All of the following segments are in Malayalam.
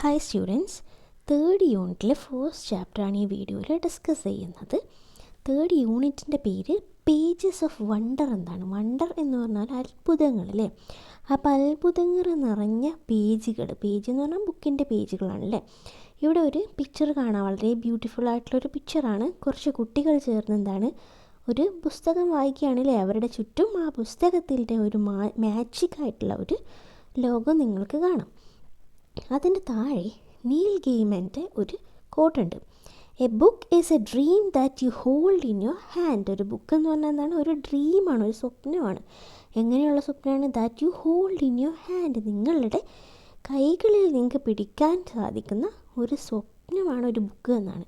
ഹായ് സ്റ്റുഡൻസ് തേർഡ് യൂണിറ്റിലെ ഫസ്റ്റ് ചാപ്റ്ററാണ് ഈ വീഡിയോയിൽ ഡിസ്കസ് ചെയ്യുന്നത്. തേർഡ് യൂണിറ്റിന്റെ പേര് പേജസ് ഓഫ് വണ്ടർ എന്താണ് വണ്ടർ എന്ന് പറഞ്ഞാൽ അത്ഭുതങ്ങൾ അല്ലേ അപ്പോൾ അത്ഭുതങ്ങൾ നിറഞ്ഞ പേജുകൾ പേജ് എന്ന് പറഞ്ഞാൽ ബുക്കിന്റെ പേജുകളാണല്ലേ ഇവിടെ ഒരു പിക്ചർ കാണാൻ വളരെ ബ്യൂട്ടിഫുൾ ആയിട്ടുള്ളൊരു പിക്ചറാണ് കുറച്ച് കുട്ടികൾ ചേർന്ന് എന്താണ്? ഒരു പുസ്തകം വായിക്കുകയാണല്ലേ അവരുടെ ചുറ്റും ആ പുസ്തകത്തിന്റെ ഒരു മാ മാജിക് ആയിട്ടുള്ള ഒരു ലോകം നിങ്ങൾക്ക് കാണാം. അതിന്റെ താഴെ നീൽ ഗെയിമന്റെ ഒരു കോട്ടുണ്ട് a book is a dream that you hold in your hand ഒരു ബുക്ക് എന്ന് പറഞ്ഞാൽ എന്താണ്? ഒരു ഡ്രീമാണ് ഒരു സ്വപ്നമാണ്. എങ്ങനെയുള്ള സ്വപ്നമാണ്? That you hold in your hand നിങ്ങളുടെ കൈകളിൽ നിങ്ങൾക്ക് പിടിക്കാൻ സാധിക്കുന്ന ഒരു സ്വപ്നമാണ് ഒരു ബുക്ക് എന്നാണ്.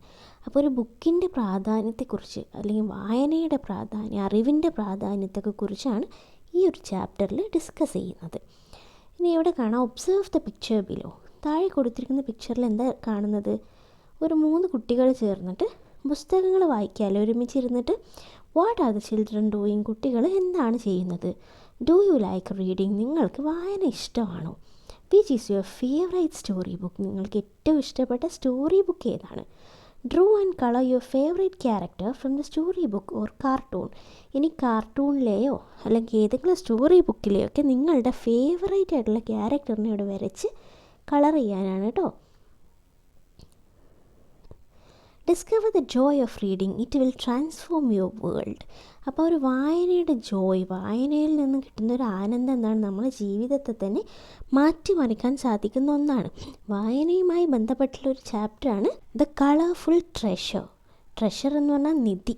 അപ്പോൾ ഒരു ബുക്കിന്റെ പ്രാധാന്യത്തെക്കുറിച്ച് അല്ലെങ്കിൽ വായനയുടെ പ്രാധാന്യം അറിവിന്റെ പ്രാധാന്യത്തെക്കുറിച്ചാണ് ഈ ഒരു ചാപ്റ്ററിൽ ഡിസ്കസ് ചെയ്യുന്നത്. ഇനി ഇവിടെ കാണാം. ഒബ്സേർവ് ദ പിക്ചർ ബിലോ താഴെ കൊടുത്തിരിക്കുന്ന പിക്ചറിൽ എന്താ കാണുന്നത്? ഒരു മൂന്ന് കുട്ടികൾ ചേർന്നിട്ട് പുസ്തകങ്ങൾ വായിക്കാമല്ലോ ഒരുമിച്ചിരുന്നിട്ട്? What are the children doing കുട്ടികൾ എന്താണ് ചെയ്യുന്നത്? ഡു യു ലൈക്ക് റീഡിങ് നിങ്ങൾക്ക് വായന ഇഷ്ടമാണോ? Which is your favourite story book നിങ്ങൾക്ക് ഏറ്റവും ഇഷ്ടപ്പെട്ട സ്റ്റോറി ബുക്ക് ഏതാണ്? Draw and colour your favourite character from the story book or cartoon ഇനി കാർട്ടൂണിലെയോ അല്ലെങ്കിൽ ഏതെങ്കിലും സ്റ്റോറി ബുക്കിലെയോ ഒക്കെ നിങ്ങളുടെ ഫേവറേറ്റ് ആയിട്ടുള്ള ക്യാരക്ടറിനെ ഇവിടെ വരച്ച് കളർ ചെയ്യാനാണ് കേട്ടോ discover the joy of reading it will transform your world അപ്പോൾ ഒരു വായനയുടെ ജോയ് വായനയിൽ നിന്ന് കിട്ടുന്ന ഒരു ആനന്ദം എന്നാണ് നമ്മുടെ ജീവിതത്തെ തന്നെ മാറ്റിമറിക്കാൻ സാധിക്കുന്ന ഒന്നാണ്. വായനയുമായി ബന്ധപ്പെട്ടുള്ള ഒരു ചാപ്റ്ററാണ് ദ കളർഫുൾ ട്രഷർ ട്രഷർ എന്ന് പറഞ്ഞാൽ നിധി.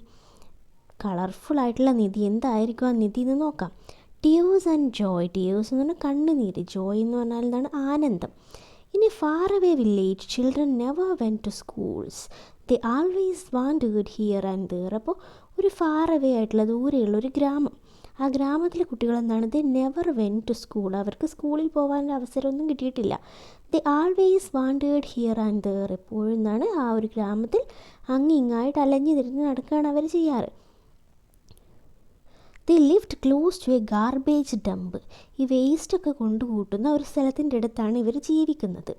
കളർഫുൾ ആയിട്ടുള്ള നിധി. എന്തായിരിക്കും ആ നിധി എന്ന് നോക്കാം. ടിയേഴ്സ് ആൻഡ് ജോയ് ടിയേഴ്സ് എന്ന് പറഞ്ഞാൽ കണ്ണുനീര്. ജോയ് എന്ന് പറഞ്ഞാൽ എന്താണ്? ആനന്ദം. ഇനി far away village children never went to schools they always wanted here and there അപ്പോൾ ഒരു ഫാർ അവേ ആയിട്ടുള്ള ദൂരെയുള്ള ഒരു ഗ്രാമം. ആ ഗ്രാമത്തിലെ കുട്ടികൾ എന്താണ്? They never went to school അവർക്ക് സ്കൂളിൽ പോകാനുള്ള അവസരമൊന്നും കിട്ടിയിട്ടില്ല. They always wanted here and there എപ്പോഴും എന്താണ്? ആ ഒരു ഗ്രാമത്തിൽ അങ്ങിങ്ങായിട്ട് അലഞ്ഞു തിരിഞ്ഞ് നടക്കുകയാണ് അവർ ചെയ്യാറ്. They lived close to a garbage dump ഈ വേസ്റ്റൊക്കെ കൊണ്ടുകൂട്ടുന്ന ഒരു സ്ഥലത്തിന്റെ അടുത്താണ് ഇവർ ജീവിക്കുന്നത്.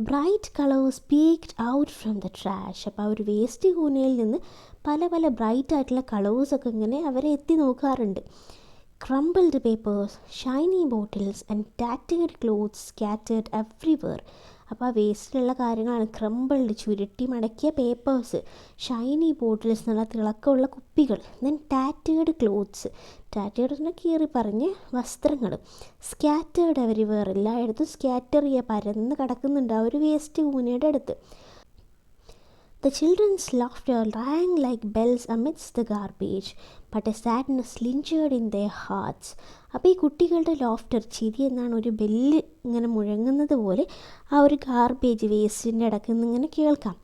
Bright colours peeked out from the trash അപ്പോൾ ആ ഒരു വേസ്റ്റ് കൂനയിൽ നിന്ന് പല പല ബ്രൈറ്റ് ആയിട്ടുള്ള കളേഴ്സൊക്കെ ഇങ്ങനെ അവരെ എത്തി നോക്കാറുണ്ട്. Crumbled papers shiny bottles and ടാറ്റേഡ് clothes scattered everywhere അപ്പോൾ ആ വേസ്റ്റിലുള്ള കാര്യങ്ങളാണ് ക്രംബിൾഡ് ചുരുട്ടി മടക്കിയ പേപ്പേഴ്സ് ഷൈനി ബോട്ടിൽസ് എന്നുള്ള തിളക്കമുള്ള കുപ്പികൾ ദെൻ ടാറ്റേഡ് ക്ലോത്ത്സ് ടാറ്റേഡ് എന്ന കീറി പറഞ്ഞ് വസ്ത്രങ്ങൾ. സ്കാറ്റേഡ് എവരിവെയർ എല്ലായിടത്തും സ്കാറ്റർ ചെയ്യുക. പരന്ന് കിടക്കുന്നുണ്ട് ആ ഒരു വേസ്റ്റ് കൂനയുടെ അടുത്ത്. The children's laughter rang like bells amidst the garbage, but a sadness lingered in the hearts അപ്പോൾ ഈ കുട്ടികളുടെ ലോഫ്റ്റർ ചിരി എന്നാണ് ഒരു ബെല്ല് ഇങ്ങനെ മുഴങ്ങുന്നത് പോലെ ആ ഒരു ഗാർബേജ് വേസ്റ്റിന്റെ ഇടയ്ക്ക് നിന്ന് ഇങ്ങനെ കേൾക്കാം.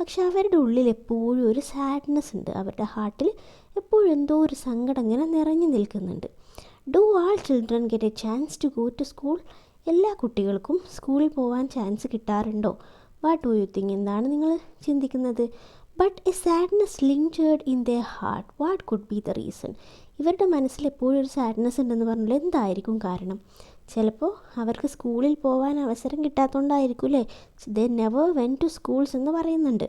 പക്ഷെ അവരുടെ ഉള്ളിൽ എപ്പോഴും ഒരു സാഡ്നെസ് ഉണ്ട്. അവരുടെ ഹാർട്ടിൽ എപ്പോഴും എന്തോ ഒരു സങ്കടം ഇങ്ങനെ നിറഞ്ഞു നിൽക്കുന്നുണ്ട്. Do all children get a chance to go to school എല്ലാ കുട്ടികൾക്കും സ്കൂളിൽ പോകാൻ ചാൻസ് കിട്ടാറുണ്ടോ? വാട്ട് ഡു യു തിങ്ക് എന്താണ് നിങ്ങൾ ചിന്തിക്കുന്നത്? But a sadness lingered in the heart what could be the reason ഇവരുടെ മനസ്സിൽ എപ്പോഴും ഒരു സാഡ്നെസ് ഉണ്ടെന്ന് പറഞ്ഞാൽ എന്തായിരിക്കും കാരണം? ചിലപ്പോൾ അവർക്ക് സ്കൂളിൽ പോകാൻ അവസരം കിട്ടാത്തതുകൊണ്ടായിരിക്കും അല്ലേ they never went to schools എന്ന് പറയുന്നുണ്ട്.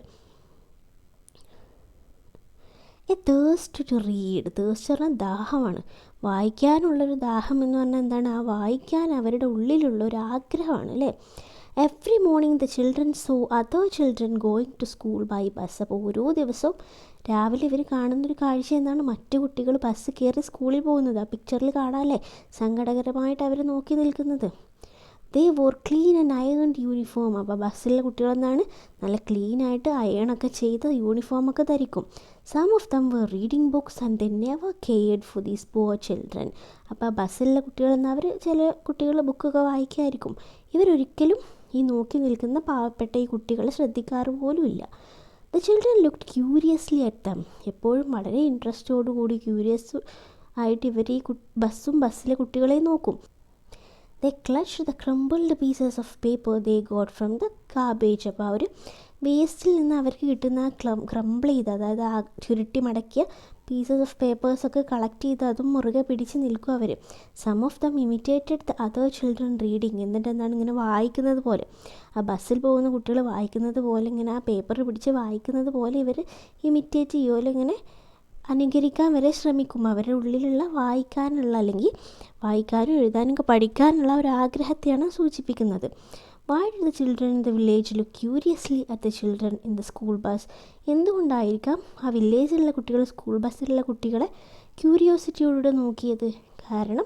A thirst to read thirst പറഞ്ഞാൽ ദാഹമാണ്. വായിക്കാനുള്ളൊരു ദാഹം എന്ന് പറഞ്ഞാൽ എന്താണ്? ആ വായിക്കാൻ അവരുടെ ഉള്ളിലുള്ള ഒരു ആഗ്രഹമാണ് അല്ലേ? Every morning the children saw other children going to school by bus അപ്പോൾ ഓരോ ദിവസവും രാവിലെ ഇവർ കാണുന്നൊരു കാഴ്ച എന്നാണ് മറ്റു കുട്ടികൾ ബസ് കയറി സ്കൂളിൽ പോകുന്നത്. ആ പിക്ചറിൽ കാണാമല്ലേ സങ്കടകരമായിട്ട് അവർ നോക്കി നിൽക്കുന്നത്. They wore clean and ironed uniform അപ്പോൾ ബസ്സിലെ കുട്ടികളെന്നാണ് നല്ല ക്ലീനായിട്ട് അയണൊക്കെ ചെയ്ത് യൂണിഫോമൊക്കെ ധരിക്കും. Some of them were reading books and they never cared for these poor children അപ്പോൾ ബസ്സിലെ കുട്ടികളെന്നാൽ അവർ ചില കുട്ടികൾ ബുക്കൊക്കെ വായിക്കായിരിക്കും ഇവരൊരിക്കലും ഈ നോക്കി നിൽക്കുന്ന പാവപ്പെട്ട ഈ കുട്ടികൾ ശ്രദ്ധിക്കാറ് പോലുമില്ല. The children look curiously at എപ്പോഴും വളരെ ഇൻട്രസ്റ്റോടു കൂടി ക്യൂരിയസ് ആയിട്ട് ഇവർ ഈ ബസ്സും ബസ്സിലെ കുട്ടികളെ നോക്കും. They clutch the crumbled pieces of paper they got from the garbage അപ്പോൾ അവർ വേസ്റ്റിൽ നിന്ന് അവർക്ക് കിട്ടുന്ന ക്ലം ക്രംബിൾ ചെയ്ത് അതായത് ആ ചുരുട്ടി മടക്കിയ പീസസ് ഓഫ് പേപ്പേഴ്സൊക്കെ കളക്ട് ചെയ്ത് അതും മുറുകെ പിടിച്ച് നിൽക്കും അവർ some of them imitated the other children reading എന്നിട്ട് എന്താണ് ഇങ്ങനെ വായിക്കുന്നത് പോലെ. ആ ബസ്സിൽ പോകുന്ന കുട്ടികൾ വായിക്കുന്നത് പോലെ ഇങ്ങനെ ആ പേപ്പർ പിടിച്ച് വായിക്കുന്നത് പോലെ ഇവർ ഇമിറ്റേറ്റ് ചെയ്യുമല്ലോ ഇങ്ങനെ അനുകരിക്കാൻ വരെ ശ്രമിക്കും. അവരുടെ ഉള്ളിലുള്ള വായിക്കാനുള്ള അല്ലെങ്കിൽ വായിക്കാനും എഴുതാനും പഠിക്കാനുള്ള ഒരു ആഗ്രഹത്തെയാണ് സൂചിപ്പിക്കുന്നത്. Why did the children in the village look curiously at the children in the school bus എന്തുകൊണ്ടായിരിക്കാം ആ വില്ലേജിലുള്ള കുട്ടികൾ സ്കൂൾ ബസ്സിലുള്ള കുട്ടികളെ ക്യൂരിയോസിറ്റിയോടെ നോക്കിയത്? കാരണം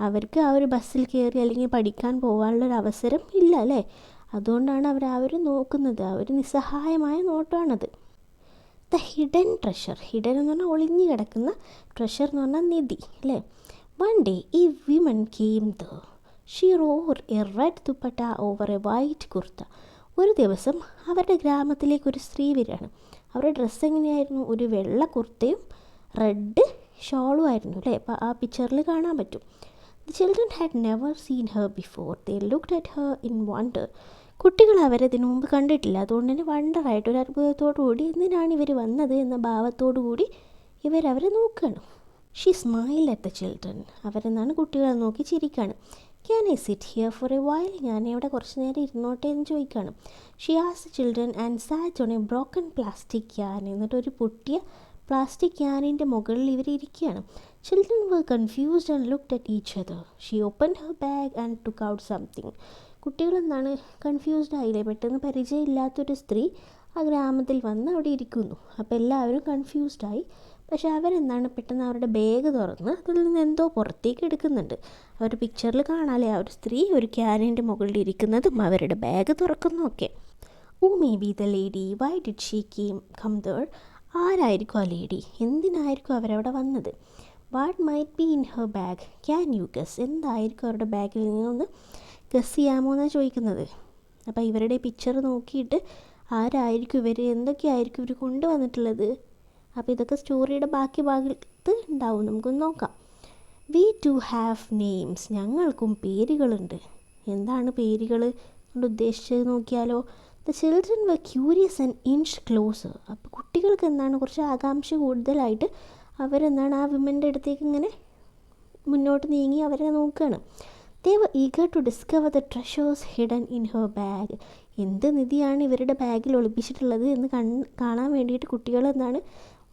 അവർക്ക് ആ ഒരു ബസ്സിൽ കയറി അല്ലെങ്കിൽ പഠിക്കാൻ പോകാനുള്ളൊരു അവസരം ഇല്ല അല്ലേ? അതുകൊണ്ടാണ് അവർ അവർ നോക്കുന്നത്. ഒരു നിസ്സഹായമായ നോട്ടമാണത്. ദ ഹിഡൻ ട്രഷർ ഹിഡൻ എന്ന് പറഞ്ഞാൽ ഒളിഞ്ഞു കിടക്കുന്ന ട്രഷർ എന്ന് പറഞ്ഞാൽ നിധി അല്ലേ? വൺ ഡേ ഈ women came the she wore a red dupatta over a white kurta. ഒരു ദിവസം അവരുടെ ഗ്രാമത്തിലേക്ക് ഒരു സ്ത്രീ വരികയാണ്. അവരുടെ ഡ്രസ്സ് എങ്ങനെയായിരുന്നു? ഒരു വെള്ള കുർത്തയും റെഡ് ഷോളും ആയിരുന്നു അല്ലേ? അപ്പോൾ ആ പിക്ചറിൽ കാണാൻ പറ്റും. The children had never seen her before they look at her in wonder കുട്ടികൾ അവരതിനു മുമ്പ് കണ്ടിട്ടില്ല. അതുകൊണ്ട് തന്നെ വണ്ടറായിട്ട് ഒരു അത്ഭുതത്തോടു കൂടി എന്തിനാണ് ഇവർ വന്നത് എന്ന ഭാവത്തോടു കൂടി ഇവരവരെ നോക്കുകയാണ് she smile at the children അവരെന്നാണ് കുട്ടികളെ നോക്കി ചിരിക്കുകയാണ് can I sit here for a while ഞാൻ ഇവിടെ കുറച്ച് നേരം ഇരുന്നോട്ടെ എന്ന് ചോദിക്കുകയാണ് she as children and sat on a broken plastic can എന്നിട്ട് ഒരു പൊട്ടിയ പ്ലാസ്റ്റിക് ക്യാനിന്റെ മുകളിൽ ഇവർ ഇരിക്കുകയാണ്. Children were confused and look at each other she open her bag and took out something കുട്ടികളെന്താണ് confused ആയില്ലേ? പെട്ടെന്ന് പരിചയമില്ലാത്തൊരു സ്ത്രീ ആ ഗ്രാമത്തിൽ വന്ന് അവിടെ ഇരിക്കുന്നു. അപ്പോൾ എല്ലാവരും കൺഫ്യൂസ്ഡ് ആയി. പക്ഷേ അവരെന്താണ് പെട്ടെന്ന് അവരുടെ ബാഗ് തുറന്ന് അതിൽ നിന്ന് എന്തോ പുറത്തേക്ക് എടുക്കുന്നുണ്ട്. അവർ പിക്ചറിൽ കാണാമല്ലേ ആ ഒരു സ്ത്രീ ഒരു ക്യാനിന്റെ മുകളിൽ ഇരിക്കുന്നതും അവരുടെ ബാഗ് തുറക്കുന്നതൊക്കെ ഓ may be the lady why did she came come there ആരായിരിക്കും ആ ലേഡി എന്തിനായിരിക്കും അവരവിടെ വന്നത്? What might be in her bag can you guess എന്തായിരിക്കും അവരുടെ ബാഗിൽ നിന്നൊന്ന് ഗസ് ചെയ്യാമോ എന്നാണ് ചോദിക്കുന്നത്? അപ്പോൾ ഇവരുടെ പിക്ചർ നോക്കിയിട്ട് ആരായിരിക്കും ഇവർ എന്തൊക്കെയായിരിക്കും ഇവർ കൊണ്ടുവന്നിട്ടുള്ളത്? അപ്പോൾ ഇതൊക്കെ സ്റ്റോറിയുടെ ബാക്കി ഭാഗത്ത് ഉണ്ടാവും. നമുക്കൊന്ന് നോക്കാം. വി ടു ഹാവ് നെയിംസ് ഞങ്ങൾക്കും പേരുകളുണ്ട്. എന്താണ് പേരുകൾ? കൊണ്ട് ഉദ്ദേശിച്ചത് നോക്കിയാലോ the children were curious and inched close അപ്പോൾ കുട്ടികൾക്ക് എന്താണ് കുറച്ച് ആകാംക്ഷ കൂടുതലായിട്ട് അവരെന്താണ് ആ വിമന്റെ അടുത്തേക്ക് ഇങ്ങനെ മുന്നോട്ട് നീങ്ങി അവരെ നോക്കുകയാണ്. They eager to discover the treasures hidden in her bag എന്ത് നിധിയാണ് ഇവരുടെ ബാഗിൽ ഒളിപ്പിച്ചിട്ടുള്ളത് എന്ന് കൺ കാണാൻ വേണ്ടിയിട്ട് കുട്ടികൾ എന്താണ്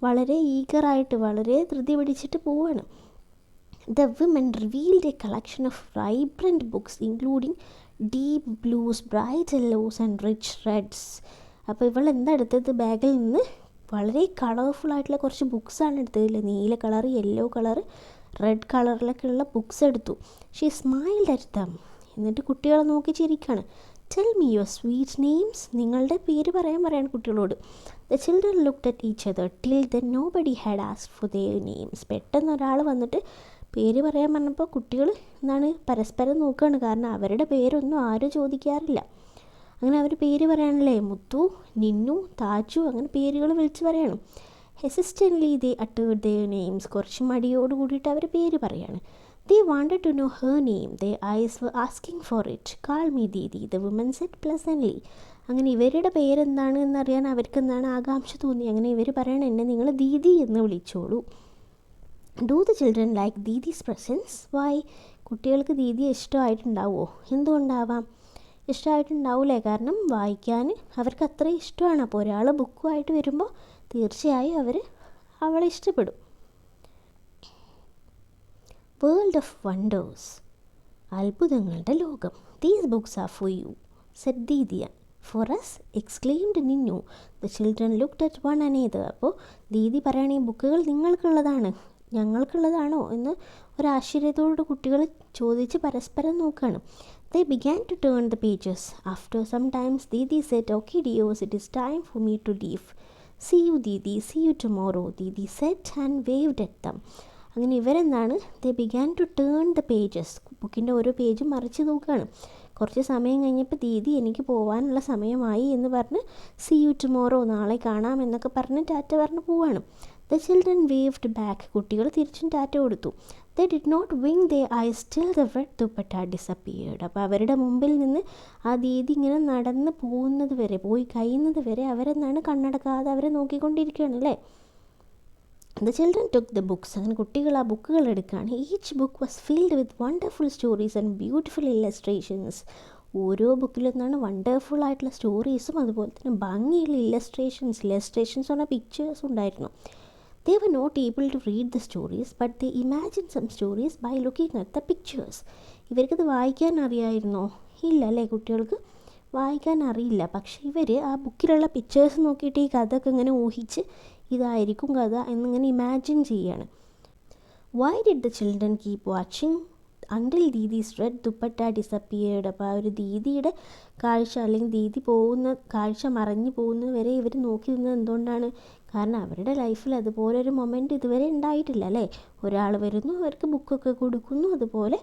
വളരെ ഈഗറായിട്ട് വളരെ ധൃതി പിടിച്ചിട്ട് പോവാണ്. The women revealed a collection of vibrant books including deep blues bright yellows and rich reds അപ്പോൾ ഇവൾ എന്താ എടുത്തത്? ബാഗിൽ നിന്ന് വളരെ കളർഫുൾ ആയിട്ടുള്ള കുറച്ച് ബുക്സാണ് എടുത്തത് നീല കളർ യെല്ലോ കളർ റെഡ് കളറിലൊക്കെ ഉള്ള ബുക്സ് എടുത്തു. ഷീ സ്മൈൽഡ് ദം എന്നിട്ട് കുട്ടികളെ നോക്കി ചിരിക്കുകയാണ് tell me your sweet names നിങ്ങളുടെ പേര് പറയാൻ പറയാണ് കുട്ടികളോട്. The children look at each other till the nobody had ask for their names പെട്ടെന്ന് ഒരാൾ വന്നിട്ട് പേര് പറയാൻ പറഞ്ഞപ്പോൾ കുട്ടികൾ എന്താണ് പരസ്പരം നോക്കുകയാണ്. കാരണം അവരുടെ പേരൊന്നും ആരും ചോദിക്കാറില്ല. അങ്ങനെ അവർ പേര് പറയാനല്ലേ? മുത്തു നിന്നു താജു അങ്ങനെ പേരുകൾ വിളിച്ച് പറയണം. ഹെസിസ്റ്റന്റ്ലി ദേ അട്ടേർഡ് ദെയർ നെയിംസ് കുറച്ച് മടിയോട് കൂടിയിട്ട് അവർ പേര് പറയാണ്. ദേ wanted to know her name. Their eyes were asking for it. Call me Didi, the woman said pleasantly. അങ്ങനെ ഇവരുടെ പേരെന്താണ് എന്നറിയാൻ അവർക്ക് എന്താണ് ആകാംക്ഷ തോന്നി? അങ്ങനെ ഇവർ പറയണം എന്നെ നിങ്ങൾ ദീദി എന്ന് വിളിച്ചോളൂ. Do the children like Didi's presence why കുട്ടികൾക്ക് ദീദിയെ ഇഷ്ടമായിട്ടുണ്ടാവുമോ എന്തുകൊണ്ടാവാം? ഇഷ്ടമായിട്ടുണ്ടാവില്ലേ കാരണം വായിക്കാൻ അവർക്ക് അത്ര ഇഷ്ടമാണ്. അപ്പോൾ ഒരാൾ ബുക്കുമായിട്ട് വരുമ്പോൾ തീർച്ചയായും അവർ അവളെ ഇഷ്ടപ്പെടും. വേൾഡ് ഓഫ് വണ്ടേഴ്സ് അത്ഭുതങ്ങളുടെ ലോകം. These books are for you said Didi for us exclaimed നിന്നു the children look at one another അപ്പോൾ ദീദി പറയണ ഈ ബുക്കുകൾ നിങ്ങൾക്കുള്ളതാണ്. ഞങ്ങൾക്കുള്ളതാണോ? എന്ന് ഒരാശ്ചര്യത്തോട് കുട്ടികൾ ചോദിച്ച് പരസ്പരം നോക്കുകയാണ് they began to turn the pages after some times Didi said okay dears it is time for me to leave see you Didi see you tomorrow Didi said and waved them അങ്ങനെ ഇവരെന്താണ്? They began to turn the pages ബുക്കിന്റെ ഓരോ പേജും മറിച്ച് നോക്കുകയാണ്. കുറച്ച് സമയം കഴിഞ്ഞപ്പോൾ ദീദി എനിക്ക് പോകാനുള്ള സമയമായി എന്ന് പറഞ്ഞ് സി യു ടുമോറോ നാളെ കാണാം എന്നൊക്കെ പറഞ്ഞ് ടാറ്റ പറഞ്ഞ് പോവാണ്. ദ ചിൽഡ്രൻ വേവ്ഡ് ബാക്ക് കുട്ടികൾ തിരിച്ചും ടാറ്റ കൊടുത്തു. They did not wink their eye still the red dupatta disappeared അപ്പോൾ അവരുടെ മുമ്പിൽ നിന്ന് ആ ദീദി ഇങ്ങനെ നടന്ന് പോകുന്നത് വരെ പോയി കഴിയുന്നത് വരെ അവരെന്നാണ് കണ്ണടക്കാതെ അവരെ നോക്കിക്കൊണ്ടിരിക്കുകയാണ് അല്ലേ? The children took the books അങ്ങനെ കുട്ടികൾ ആ ബുക്കുകൾ എടുക്കുകയാണ്. Each book was filled with wonderful stories and beautiful illustrations ഓരോ ബുക്കിലും നിന്നാണ് വണ്ടർഫുൾ ആയിട്ടുള്ള സ്റ്റോറീസും അതുപോലെ തന്നെ ഭംഗിയുള്ള ഇല്ലസ്ട്രേഷൻസ് ഇല്ലസ്ട്രേഷൻസ് പറഞ്ഞ പിക്ചേഴ്സ് ഉണ്ടായിരുന്നു. They were not able to read the stories but they imagine some stories by looking at the pictures ഇവർക്കത് വായിക്കാൻ അറിയായിരുന്നോ? ഇല്ല അല്ലേ കുട്ടികൾക്ക്? വായിക്കാൻ അറിയില്ല. പക്ഷേ ഇവർ ആ ബുക്കിലുള്ള പിക്ചേഴ്സ് നോക്കിയിട്ട് ഈ കഥയൊക്കെ ഇങ്ങനെ ഊഹിച്ച് ഇതായിരിക്കും കഥ എന്നിങ്ങനെ ഇമാജിൻ ചെയ്യാണ്. Why did the children keep watching until Didi's red dupatta disappeared അപ്പോൾ ആ ഒരു ദീദിയുടെ കാഴ്ച അല്ലെങ്കിൽ ദീദി പോകുന്ന കാഴ്ച മറഞ്ഞു പോകുന്നത് വരെ ഇവർ നോക്കി നിന്നത് എന്തുകൊണ്ടാണ്? കാരണം അവരുടെ ലൈഫിൽ അതുപോലെ ഒരു മൊമെന്റ് ഇതുവരെ ഉണ്ടായിട്ടില്ല അല്ലേ? ഒരാൾ വരുന്നു അവർക്ക് ബുക്കൊക്കെ കൊടുക്കുന്നു അതുപോലെ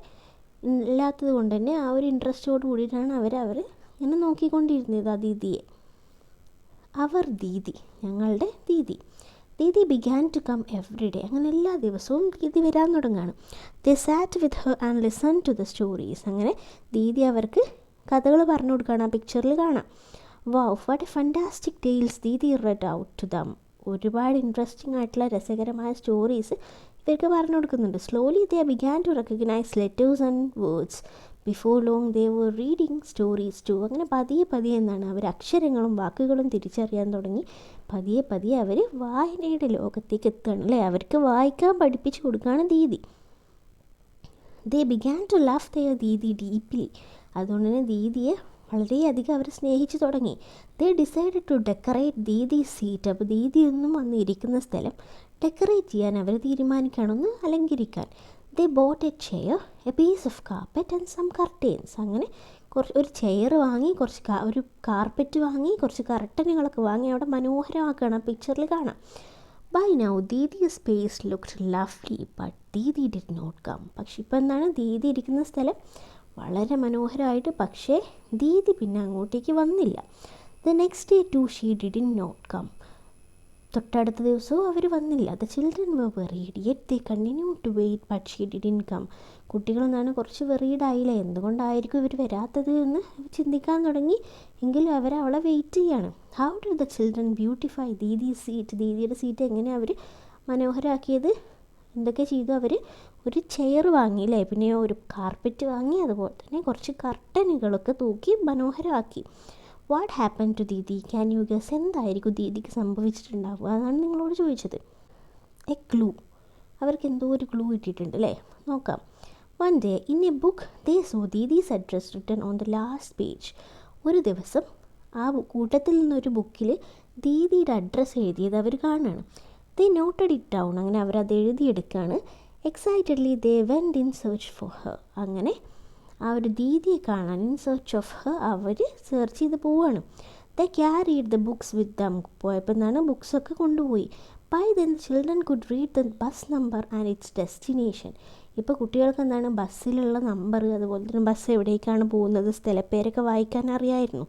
ഇല്ലാത്തത് കൊണ്ട് തന്നെ ആ ഒരു ഇൻട്രസ്റ്റോട് കൂടിയിട്ടാണ് അവർ അവർ ഇങ്ങനെ നോക്കിക്കൊണ്ടിരുന്നത് ആ ദീദിയെ. അവർ ദീദി ഞങ്ങളുടെ Didi. Didi began to come every day അങ്ങനെ എല്ലാ ദിവസവും ദീദി വരാൻ തുടങ്ങുകയാണ്. They sat with her and listen to the stories അങ്ങനെ ദീദി അവർക്ക് കഥകൾ പറഞ്ഞു കൊടുക്കുകയാണ് ആ പിക്ചറിൽ കാണാം. Wow what a fantastic tales Didi read out to them ഒരുപാട് ഇൻട്രസ്റ്റിംഗ് ആയിട്ടുള്ള രസകരമായ സ്റ്റോറീസ് ഇവർക്ക് പറഞ്ഞു കൊടുക്കുന്നുണ്ട്. Slowly they began to recognise letters and words before long they reading stories too അങ്ങനെ പതിയെ പതിയെ എന്നാണ് അവർ അക്ഷരങ്ങളും വാക്കുകളും തിരിച്ചറിയാൻ തുടങ്ങി. പതിയെ പതിയെ അവർ വായനയുടെ ലോകത്തേക്ക് എത്തുകയാണ് അല്ലേ? അവർക്ക് വായിക്കാൻ പഠിപ്പിച്ചു കൊടുക്കുകയാണ് didi. They began to love their didi deeply അതുകൊണ്ട് തന്നെ ദീദിയെ വളരെയധികം അവർ സ്നേഹിച്ചു തുടങ്ങി. They decided to decorate didi seat അപ്പോൾ ദീദി ഒന്നും വന്നിരിക്കുന്ന സ്ഥലം ഡെക്കറേറ്റ് ചെയ്യാൻ അവർ തീരുമാനിക്കണമെന്ന് അലങ്കരിക്കാൻ. They bought a chair a piece of carpet and some curtains അങ്ങനെ കുറച്ച് ഒരു ചെയർ വാങ്ങി കുറച്ച് ഒരു കാർപ്പറ്റ് വാങ്ങി കുറച്ച് കർട്ടനുകളൊക്കെ വാങ്ങി അവിടെ മനോഹരമാക്കുകയാണ് ആ പിക്ചറിൽ കാണാം. By now Didi space look lovely but Didi did not come പക്ഷെ ഇപ്പം എന്താണ്? ദീദി ഇരിക്കുന്ന സ്ഥലം വളരെ മനോഹരമായിട്ട് പക്ഷേ ദീദി പിന്നെ അങ്ങോട്ടേക്ക് വന്നില്ല. The next day too she didn't not come തൊട്ടടുത്ത ദിവസവും അവർ വന്നില്ല. The children were worried yet they continue to wait but she didn't come കുട്ടികളെന്നാണ് കുറച്ച് ആയില്ല? എന്തുകൊണ്ടായിരിക്കും ഇവർ വരാത്തത് എന്ന് ചിന്തിക്കാൻ തുടങ്ങി. എങ്കിലും അവർ അവളെ വെയിറ്റ് ചെയ്യാണ്. How do the children beautify Didi seat ദീദിയുടെ seat എങ്ങനെ അവർ മനോഹരമാക്കിയത് എന്തൊക്കെ ചെയ്തു അവർ ഒരു ചെയർ വാങ്ങി അല്ലേ? പിന്നെ ഒരു കാർപ്പറ്റ് വാങ്ങി അതുപോലെ തന്നെ കുറച്ച് കർട്ടനുകളൊക്കെ തൂക്കി മനോഹരമാക്കി what happen to Didi can you guess എന്തായിരിക്കും ദീദിക്ക് സംഭവിച്ചിട്ടുണ്ടാവുക? അതാണ് നിങ്ങളോട് ചോദിച്ചത്. എ ക്ലൂ അവർക്ക് എന്തോ ഒരു ക്ലൂ കിട്ടിയിട്ടുണ്ട് അല്ലേ? നോക്കാം. One day in a book they saw Didi's address written on the last page ഒരു ദിവസം ആ കൂട്ടത്തിൽ നിന്നൊരു ബുക്കിൽ ദീദിയുടെ അഡ്രസ്സ് എഴുതിയത് അവർ കാണുകയാണ് ദേ നോട്ടഡ് ഇറ്റ് ഡൗൺ അങ്ങനെ അവരത് എഴുതിയെടുക്കുകയാണ്. Excitedly they went in search for her അങ്ങനെ ആ ഒരു ദീദിയെ കാണാൻ ഇൻ സെർച്ച് ഓഫ് ഹർ അവർ സെർച്ച് ചെയ്ത് പോവുകയാണ് they carried the books with them പോയപ്പോൾ എന്താണ് ബുക്സൊക്കെ കൊണ്ടുപോയി. By then children could read the bus number and its destination ഇപ്പോൾ കുട്ടികൾക്ക് എന്താണ്? ബസ്സിലുള്ള നമ്പർ അതുപോലെ തന്നെ ബസ് എവിടേക്കാണ് പോകുന്നത് സ്ഥലപ്പേരൊക്കെ വായിക്കാൻ അറിയായിരുന്നു.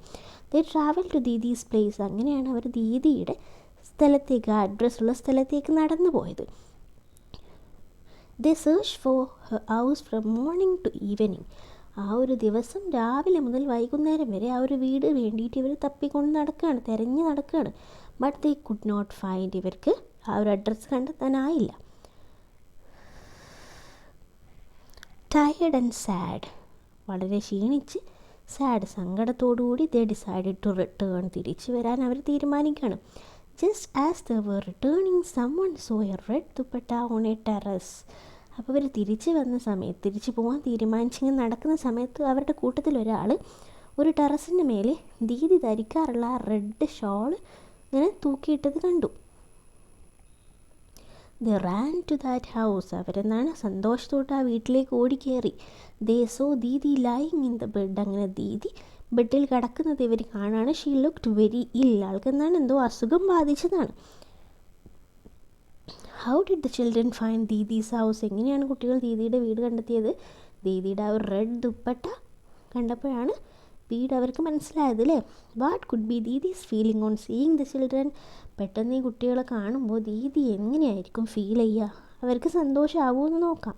They travel to Didi's place അങ്ങനെയാണ് അവർ ദീദിയുടെ സ്ഥലത്തേക്ക് അഡ്രസ്സുള്ള സ്ഥലത്തേക്ക് നടന്നു പോയത്. They search for house from morning to evening ആ ഒരു ദിവസം രാവിലെ മുതൽ വൈകുന്നേരം വരെ ആ ഒരു വീട് വേണ്ടിയിട്ട് ഇവർ തപ്പിക്കൊണ്ട് നടക്കുകയാണ് തിരഞ്ഞ് നടക്കുകയാണ് but they could not find ഇവർക്ക് ആ ഒരു അഡ്രസ്സ് കണ്ടെത്താനായില്ല. ടയേർഡ് ആൻഡ് സാഡ് വളരെ ക്ഷീണിച്ച് സാഡ് സങ്കടത്തോടുകൂടി ദേ ഡിസൈഡ് ടു റിട്ടേൺ തിരിച്ചു വരാൻ അവർ തീരുമാനിക്കുകയാണ് just as they were returning someone saw a red dupatta on a terrace അപ്പോൾ ഇവർ തിരിച്ച് വന്ന സമയത്ത് തിരിച്ച് പോകാൻ തീരുമാനിച്ചിങ്ങനെ നടക്കുന്ന സമയത്ത് അവരുടെ കൂട്ടത്തിൽ ഒരാൾ ഒരു ടെറസിന്റെ മേലെ ദീദി ധരിക്കാറുള്ള ആ റെഡ് ഷോൾ ഇങ്ങനെ തൂക്കിയിട്ടത് കണ്ടു. They ran to that house. അവരെന്നാണ് സന്തോഷത്തോട്ട് ആ വീട്ടിലേക്ക് ഓടിക്കേറി. They saw Didi lying in the bed. അങ്ങനെ ദീദി ബെഡിൽ കിടക്കുന്നത് ഇവർ കാണാണ്. ഷീ ലുക്ക് വെരി ഇൽ. ആൾക്കെന്നാണ് എന്തോ അസുഖം ബാധിച്ചതാണ്. How did the children find Didi's house എങ്ങനെയാണ് കുട്ടികൾ ദീദിയുടെ വീട് കണ്ടെത്തിയത്? ദീദിയുടെ ആ ഒരു റെഡ് ദുപ്പട്ട കണ്ടപ്പോഴാണ് വീട് അവർക്ക് മനസ്സിലായത് അല്ലേ? What could be Didi's feeling on seeing the children പെട്ടെന്ന് ഈ കുട്ടികളെ കാണുമ്പോൾ ദീദി എങ്ങനെയായിരിക്കും ഫീൽ ചെയ്യുക? അവർക്ക് സന്തോഷമാവുമെന്ന് നോക്കാം.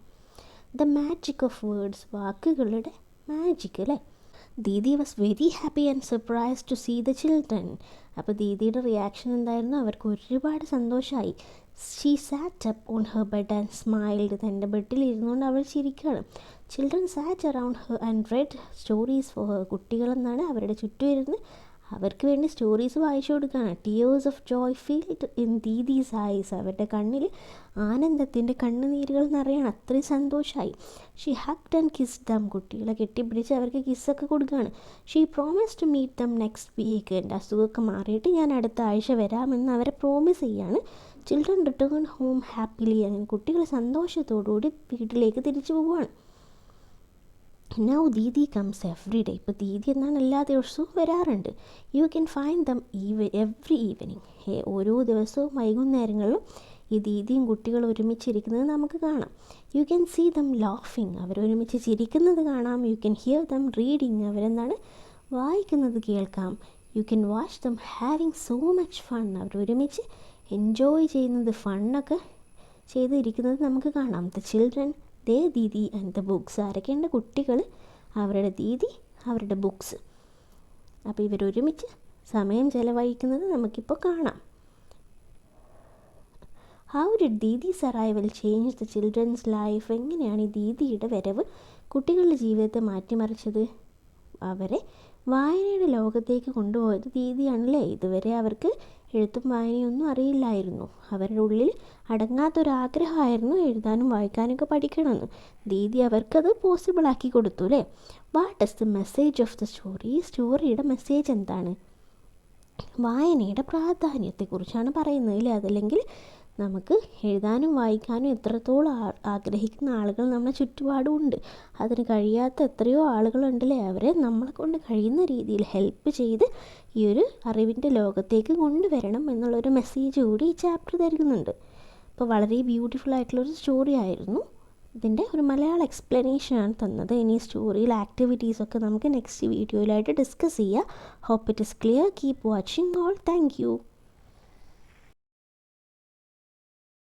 ദ മാജിക് ഓഫ് വേർഡ്സ് വാക്കുകളുടെ മാജിക് അല്ലേ? Didi was very happy and surprise to see the children അപ്പോൾ ദീദിയുടെ റിയാക്ഷൻ എന്തായിരുന്നു? അവർക്ക് ഒരുപാട് സന്തോഷമായി. She sat up on her bed and smiled തന്റെ ബെഡിൽ ഇരുന്നുകൊണ്ട് അവൾ ചിരിക്കുകയാണ്. Children sat around her and read stories for her കുട്ടികളെന്നാണ് അവരുടെ ചുറ്റും ഇരുന്ന് അവർക്ക് വേണ്ടി സ്റ്റോറീസ് വായിച്ചു കൊടുക്കുകയാണ്. Tears of joy filled in Didi's eyes അവരുടെ കണ്ണിൽ ആനന്ദത്തിന്റെ കണ്ണുനീരുകൾ നിറയാണ്. അത്രയും സന്തോഷമായി she hugged and kiss them കുട്ടികളെ കെട്ടിപ്പിടിച്ച് അവർക്ക് കിസ്സൊക്കെ കൊടുക്കുകയാണ്. She promise to meet them next week എന്റെ അസുഖമൊക്കെ മാറിയിട്ട് ഞാൻ അടുത്ത ആഴ്ച വരാമെന്ന് അവരെ പ്രോമിസ് ചെയ്യാണ്. ചിൽഡ്രൻ റിട്ടേൺ ഹോം ഹാപ്പിലി അങ്ങനെ കുട്ടികൾ സന്തോഷത്തോടുകൂടി വീട്ടിലേക്ക് തിരിച്ചു പോവുകയാണ്. Now Didi comes every day ഇപ്പോൾ ദീദി എന്നാണ് എല്ലാ ദിവസവും വരാറുണ്ട്. You can find them eve every evening ഓരോ ദിവസവും വൈകുന്നേരങ്ങളിലും ഈ ദീദിയും കുട്ടികളും ഒരുമിച്ചിരിക്കുന്നത് നമുക്ക് കാണാം. യു ക്യാൻ സീ ദം ലാഫിങ് അവരൊരുമിച്ച് ചിരിക്കുന്നത് കാണാം. You can hear them reading അവരെന്താണ്? വായിക്കുന്നത് കേൾക്കാം. You can watch them having so much fun അവരൊരുമിച്ച് enjoy ചെയ്യുന്നത് ഫണ്ണൊക്കെ ചെയ്തിരിക്കുന്നത് നമുക്ക് കാണാം. The children they Didi and the books ആരൊക്കെയുണ്ട്? കുട്ടികൾ അവരുടെ ദീദി അവരുടെ ബുക്സ് അപ്പോൾ ഇവരൊരുമിച്ച് സമയം ചെലവഴിക്കുന്നത് നമുക്കിപ്പോൾ കാണാം. ആ ഒരു Didi's arrival change the children's life എങ്ങനെയാണ് ഈ ദീദിയുടെ വരവ്? കുട്ടികളുടെ ജീവിതത്തെ മാറ്റിമറിച്ചത് അവരെ വായനയുടെ ലോകത്തേക്ക് കൊണ്ടുപോയത് ദീദിയാണല്ലേ? ഇതുവരെ അവർക്ക് എഴുത്തും വായനയൊന്നും അറിയില്ലായിരുന്നു. അവരുടെ ഉള്ളിൽ അടങ്ങാത്തൊരാഗ്രഹമായിരുന്നു എഴുതാനും വായിക്കാനൊക്കെ പഠിക്കണമെന്ന്. ദീദി അവർക്കത് പോസിബിളാക്കി കൊടുത്തു അല്ലേ? What is the message of the story സ്റ്റോറിയുടെ message എന്താണ്? വായനയുടെ പ്രാധാന്യത്തെക്കുറിച്ചാണ് പറയുന്നത് അല്ലേ? അതല്ലെങ്കിൽ നമുക്ക് എഴുതാനും വായിക്കാനും എത്രത്തോളം ആഗ്രഹിക്കുന്ന ആളുകൾ നമ്മുടെ ചുറ്റുപാടും ഉണ്ട് അതിന് കഴിയാത്ത എത്രയോ ആളുകളുണ്ടല്ലേ? അവരെ നമ്മളെ കൊണ്ട് കഴിയുന്ന രീതിയിൽ ഹെൽപ്പ് ചെയ്ത് ഈ ഒരു അറിവിന്റെ ലോകത്തേക്ക് കൊണ്ടുവരണം എന്നുള്ളൊരു മെസ്സേജ് കൂടി ഈ ചാപ്റ്റർ തരുന്നുണ്ട്. അപ്പോൾ വളരെ ബ്യൂട്ടിഫുൾ ആയിട്ടുള്ളൊരു സ്റ്റോറി ആയിരുന്നു. ഇതിന്റെ ഒരു മലയാള എക്സ്പ്ലനേഷനാണ് തന്നത്. ഇനി സ്റ്റോറിയിൽ ആക്ടിവിറ്റീസൊക്കെ നമുക്ക് നെക്സ്റ്റ് വീഡിയോയിലായിട്ട് ഡിസ്കസ് ചെയ്യാം. Hope it is clear keep watching all thank